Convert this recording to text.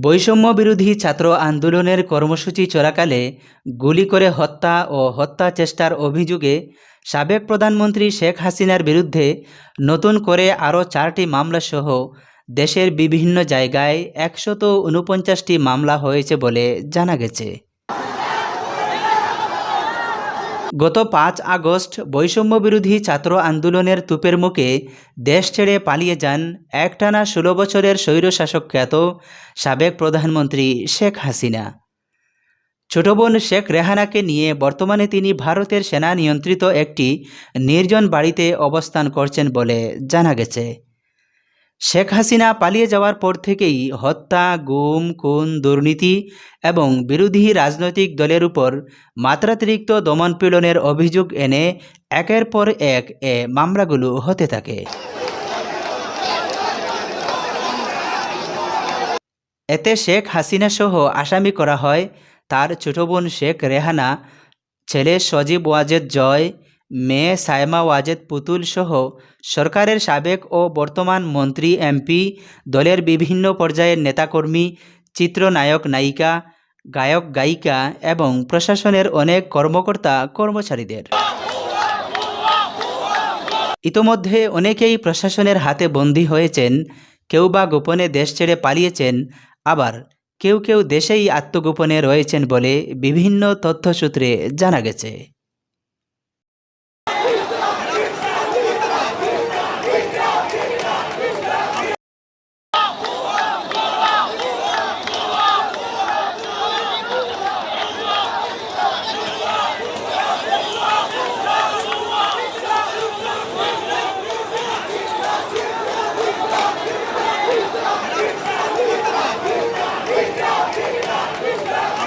বৈষম্য বিরোধী ছাত্র আন্দোলনের কর্মসূচি চলাকালে গুলি করে হত্যা ও হত্যা চেষ্টার অভিযোগে সাবেক প্রধানমন্ত্রী শেখ হাসিনার বিরুদ্ধে নতুন করে আরও চারটি মামলাসহ দেশের বিভিন্ন জায়গায় একশত উনপঞ্চাশটি মামলা হয়েছে বলে জানা গেছে। গত পাঁচ আগস্ট বৈষম্য বিরোধী ছাত্র আন্দোলনের তুপের মুখে দেশ ছেড়ে পালিয়ে যান একটানা ষোলো বছরের স্বৈরশাসক খ্যাত সাবেক প্রধানমন্ত্রী শেখ হাসিনা। ছোট বোন শেখ রেহানাকে নিয়ে বর্তমানে তিনি ভারতের সেনা নিয়ন্ত্রিত একটি নির্জন বাড়িতে অবস্থান করছেন বলে জানা গেছে। শেখ হাসিনা পালিয়ে যাওয়ার পর থেকেই হত্যা, গুম, খুন, দুর্নীতি এবং বিরোধী রাজনৈতিক দলের উপর মাত্রাতিরিক্ত দমনপীড়নের অভিযোগ এনে একের পর এক এ মামলাগুলো হতে থাকে। এতে শেখ হাসিনা সহ আসামি করা হয় তার ছোট বোন শেখ রেহানা, ছেলে সজীব ওয়াজেদ জয় মেয়ে সায়মা ওয়াজেদ পুতুল সহ সরকারের সাবেক ও বর্তমান মন্ত্রী, এমপি, দলের বিভিন্ন পর্যায়ের নেতাকর্মী, চিত্রনায়ক, নায়িকা, গায়ক, গায়িকা এবং প্রশাসনের অনেক কর্মকর্তা, কর্মচারীদের। ইতোমধ্যে অনেকেই প্রশাসনের হাতে বন্দী হয়েছেন, কেউ বা গোপনে দেশ ছেড়ে পালিয়েছেন, আবার কেউ কেউ দেশেই আত্মগোপনে রয়েছেন বলে বিভিন্ন তথ্যসূত্রে জানা গেছে।